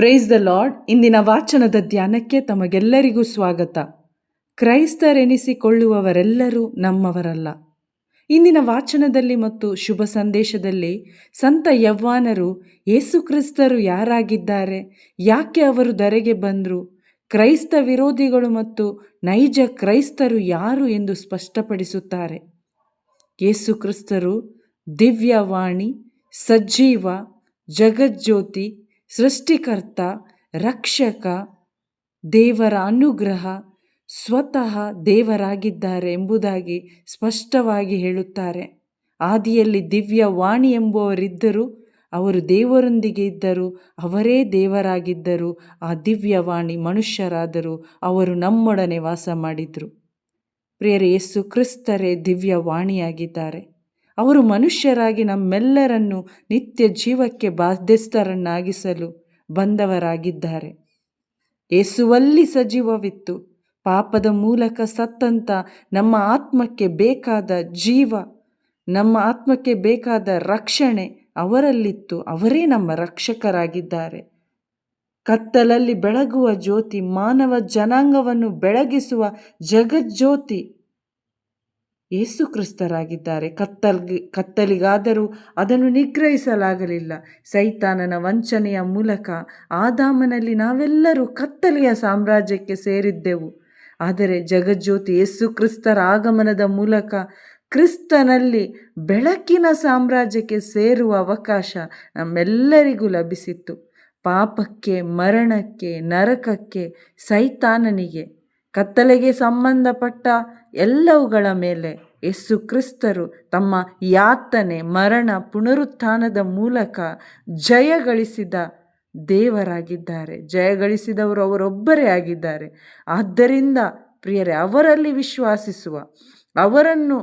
Praise the lord ಇಂದಿನ ವಾಚನದ ಧ್ಯಾನಕ್ಕೆ ತಮಗೆಲ್ಲರಿಗೂ ಸ್ವಾಗತ. ಕ್ರೈಸ್ತರೆನಿಸಿಕೊಳ್ಳುವವರೆಲ್ಲರೂ ನಮ್ಮವರಲ್ಲ. ಇಂದಿನ ವಾಚನದಲ್ಲಿ ಮತ್ತು ಶುಭ ಸಂದೇಶದಲ್ಲಿ ಸಂತ ಯವ್ವಾನರು ಯೇಸುಕ್ರಿಸ್ತರು ಯಾರಾಗಿದ್ದಾರೆ, ಯಾಕೆ ಅವರು ಧರೆಗೆ ಬಂದರು, ಕ್ರೈಸ್ತ ವಿರೋಧಿಗಳು ಮತ್ತು ನೈಜ ಕ್ರೈಸ್ತರು ಯಾರು ಎಂದು ಸ್ಪಷ್ಟಪಡಿಸುತ್ತಾರೆ. ಯೇಸುಕ್ರಿಸ್ತರು ದಿವ್ಯವಾಣಿ ಸಜ್ಜೀವ ಜಗಜ್ಯೋತಿ ಸೃಷ್ಟಿಕರ್ತ, ರಕ್ಷಕ, ದೇವರ ಅನುಗ್ರಹ ಸ್ವತಃ ದೇವರಾಗಿದ್ದಾರೆ ಎಂಬುದಾಗಿ ಸ್ಪಷ್ಟವಾಗಿ ಹೇಳುತ್ತಾರೆ. ಆದಿಯಲ್ಲಿ ದಿವ್ಯ ವಾಣಿ ಎಂಬುವರಿದ್ದರು ಅವರು ದೇವರೊಂದಿಗೆ ಇದ್ದರು, ಅವರೇ ದೇವರಾಗಿದ್ದರು, ಆ ದಿವ್ಯವಾಣಿ ಮನುಷ್ಯರಾದರು, ಅವರು ನಮ್ಮೊಡನೆ ವಾಸ ಮಾಡಿದರು. ಪ್ರಿಯರೇ, ಯೇಸು ಕ್ರಿಸ್ತರೇ ದಿವ್ಯವಾಣಿಯಾಗಿದ್ದಾರೆ ಅವರು ಮನುಷ್ಯರಾಗಿ ನಮ್ಮೆಲ್ಲರನ್ನು ನಿತ್ಯ ಜೀವಕ್ಕೆ ಬಾಧ್ಯಸ್ಥರನ್ನಾಗಿಸಲು ಬಂದವರಾಗಿದ್ದಾರೆ. ಏಸುವಲ್ಲಿ ಸಜೀವವಿತ್ತು. ಪಾಪದ ಮೂಲಕ ಸತ್ತಂತ ನಮ್ಮ ಆತ್ಮಕ್ಕೆ ಬೇಕಾದ ಜೀವ, ನಮ್ಮ ಆತ್ಮಕ್ಕೆ ಬೇಕಾದ ರಕ್ಷಣೆ ಅವರಲ್ಲಿತ್ತು. ಅವರೇ ನಮ್ಮ ರಕ್ಷಕರಾಗಿದ್ದಾರೆ. ಕತ್ತಲಲ್ಲಿ ಬೆಳಗುವ ಜ್ಯೋತಿ, ಮಾನವ ಜನಾಂಗವನ್ನು ಬೆಳಗಿಸುವ ಜಗಜ್ಯೋತಿ ಯೇಸು ಕ್ರಿಸ್ತರಾಗಿದ್ದಾರೆ. ಕತ್ತಲ್ಗೆ, ಕತ್ತಲಿಗಾದರೂ ಅದನ್ನು ನಿಗ್ರಹಿಸಲಾಗಲಿಲ್ಲ. ಸೈತಾನನ ವಂಚನೆಯ ಮೂಲಕ ಆದಾಮನಲ್ಲಿ ನಾವೆಲ್ಲರೂ ಕತ್ತಲೆಯ ಸಾಮ್ರಾಜ್ಯಕ್ಕೆ ಸೇರಿದ್ದೆವು. ಆದರೆ ಜಗಜ್ಯೋತಿ ಯೇಸು ಕ್ರಿಸ್ತರ ಆಗಮನದ ಮೂಲಕ ಕ್ರಿಸ್ತನಲ್ಲಿ ಬೆಳಕಿನ ಸಾಮ್ರಾಜ್ಯಕ್ಕೆ ಸೇರುವ ಅವಕಾಶ ನಮ್ಮೆಲ್ಲರಿಗೂ ಲಭಿಸಿತ್ತು. ಪಾಪಕ್ಕೆ, ಮರಣಕ್ಕೆ, ನರಕಕ್ಕೆ ಸೈತಾನನಿಗೆ ಕತ್ತಲೆಗೆ ಸಂಬಂಧಪಟ್ಟ ಎಲ್ಲವುಗಳ ಮೇಲೆ ಯೇಸು ಕ್ರಿಸ್ತರು ತಮ್ಮ ಯಾತನೆ, ಮರಣ, ಪುನರುತ್ಥಾನದ ಮೂಲಕ ಜಯಗಳಿಸಿದ ದೇವರಾಗಿದ್ದಾರೆ. ಜಯಗಳಿಸಿದವರು ಅವರೊಬ್ಬರೇ ಆಗಿದ್ದಾರೆ. ಆದ್ದರಿಂದ ಪ್ರಿಯರೇ, ಅವರಲ್ಲಿ ವಿಶ್ವಾಸಿಸುವ, ಅವರನ್ನು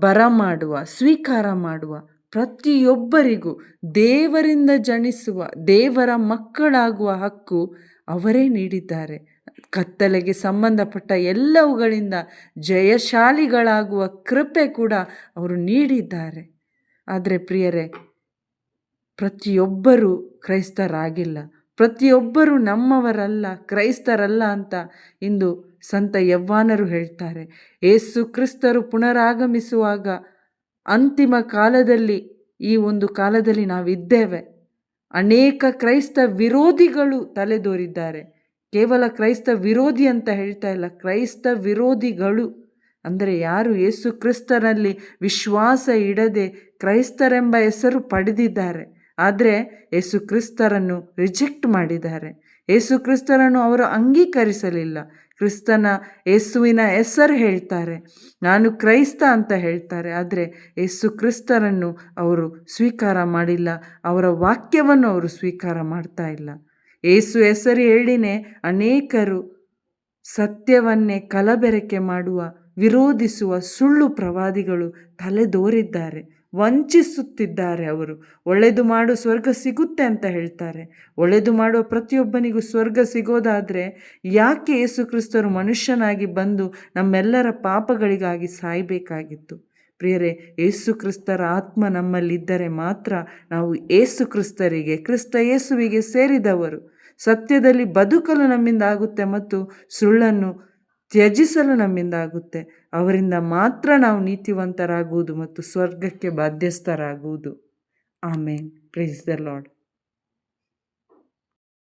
ಬರಮಾಡುವ, ಸ್ವೀಕಾರ ಮಾಡುವ ಪ್ರತಿಯೊಬ್ಬರಿಗೂ ದೇವರಿಂದ ಜನಿಸುವ, ದೇವರ ಮಕ್ಕಳಾಗುವ ಹಕ್ಕು ಅವರೇ ನೀಡಿದ್ದಾರೆ. ಕತ್ತಲೆಗೆ ಸಂಬಂಧಪಟ್ಟ ಎಲ್ಲವುಗಳಿಂದ ಜಯಶಾಲಿಗಳಾಗುವ ಕೃಪೆ ಕೂಡ ಅವರು ನೀಡಿದ್ದಾರೆ. ಆದರೆ ಪ್ರಿಯರೇ, ಪ್ರತಿಯೊಬ್ಬರೂ ಕ್ರೈಸ್ತರಾಗಿಲ್ಲ. ಪ್ರತಿಯೊಬ್ಬರೂ ನಮ್ಮವರಲ್ಲ, ಕ್ರೈಸ್ತರಲ್ಲ ಅಂತ ಇಂದು ಸಂತ ಯವ್ವಾನರು ಹೇಳ್ತಾರೆ. ಏಸು ಕ್ರಿಸ್ತರು ಪುನರಾಗಮಿಸುವಾಗ ಅಂತಿಮ ಕಾಲದಲ್ಲಿ, ಈ ಒಂದು ಕಾಲದಲ್ಲಿ ನಾವಿದ್ದೇವೆ. ಅನೇಕ ಕ್ರೈಸ್ತ ವಿರೋಧಿಗಳು ತಲೆದೋರಿದ್ದಾರೆ. ಕೇವಲ ಕ್ರೈಸ್ತ ವಿರೋಧಿ ಅಂತ ಹೇಳ್ತಾ ಇಲ್ಲ. ಕ್ರೈಸ್ತ ವಿರೋಧಿಗಳು ಅಂದರೆ ಯಾರು? ಯೇಸು ಕ್ರಿಸ್ತರಲ್ಲಿ ವಿಶ್ವಾಸ ಇಡದೆ ಕ್ರೈಸ್ತರೆಂಬ ಹೆಸರು ಪಡೆದಿದ್ದಾರೆ. ಆದರೆ ಯೇಸು ಕ್ರಿಸ್ತರನ್ನು ರಿಜೆಕ್ಟ್ ಮಾಡಿದ್ದಾರೆ. ಯೇಸು ಕ್ರಿಸ್ತರನ್ನು ಅವರು ಅಂಗೀಕರಿಸಲಿಲ್ಲ. ಕ್ರಿಸ್ತನ ಯೇಸುವಿನ ಹೆಸರು ಹೇಳ್ತಾರೆ. ನಾನು ಕ್ರೈಸ್ತ ಅಂತ ಹೇಳ್ತಾರೆ. ಆದರೆ ಯೇಸು ಕ್ರಿಸ್ತರನ್ನು ಅವರು ಸ್ವೀಕಾರ ಮಾಡಿಲ್ಲ. ಅವರ ವಾಕ್ಯವನ್ನು ಅವರು ಸ್ವೀಕಾರ ಮಾಡ್ತಾ ಇಲ್ಲ. ಏಸು ಹೆಸರು ಹೇಳಿನೇ ಅನೇಕರು ಸತ್ಯವನ್ನೇ ಕಲಬೆರಕೆ ಮಾಡುವ, ವಿರೋಧಿಸುವ ಸುಳ್ಳು ಪ್ರವಾದಿಗಳು ತಲೆದೋರಿದ್ದಾರೆ, ವಂಚಿಸುತ್ತಿದ್ದಾರೆ ಅವರು. ಒಳ್ಳೆಯದು ಮಾಡು, ಸ್ವರ್ಗ ಸಿಗುತ್ತೆ ಅಂತ ಹೇಳ್ತಾರೆ. ಒಳ್ಳೆಯದು ಮಾಡುವ ಪ್ರತಿಯೊಬ್ಬನಿಗೂ ಸ್ವರ್ಗ ಸಿಗೋದಾದರೆ ಯಾಕೆ ಯೇಸು ಕ್ರಿಸ್ತರು ಮನುಷ್ಯನಾಗಿ ಬಂದು ನಮ್ಮೆಲ್ಲರ ಪಾಪಗಳಿಗಾಗಿ ಸಾಯಬೇಕಾಗಿತ್ತು? ಪ್ರಿಯರೇ ಯೇಸು ಕ್ರಿಸ್ತರ ಆತ್ಮ ನಮ್ಮಲ್ಲಿದ್ದರೆ ಮಾತ್ರ ನಾವು ಏಸು ಕ್ರಿಸ್ತರಿಗೆ, ಕ್ರಿಸ್ತ ಯೇಸುವಿಗೆ ಸೇರಿದವರು. ಸತ್ಯದಲ್ಲಿ ಬದುಕಲು ನಮ್ಮಿಂದ ಆಗುತ್ತೆ ಮತ್ತು ಸುಳ್ಳನ್ನು ತ್ಯಜಿಸಲು ನಮ್ಮಿಂದ ಆಗುತ್ತೆ. ಅವರಿಂದ ಮಾತ್ರ ನಾವು ನೀತಿವಂತರಾಗುವುದು ಮತ್ತು ಸ್ವರ್ಗಕ್ಕೆ ಬಾಧ್ಯಸ್ಥರಾಗುವುದು. ಆಮೇನ್. ಪ್ರೀಸ್ ದ ಲಾರ್ಡ್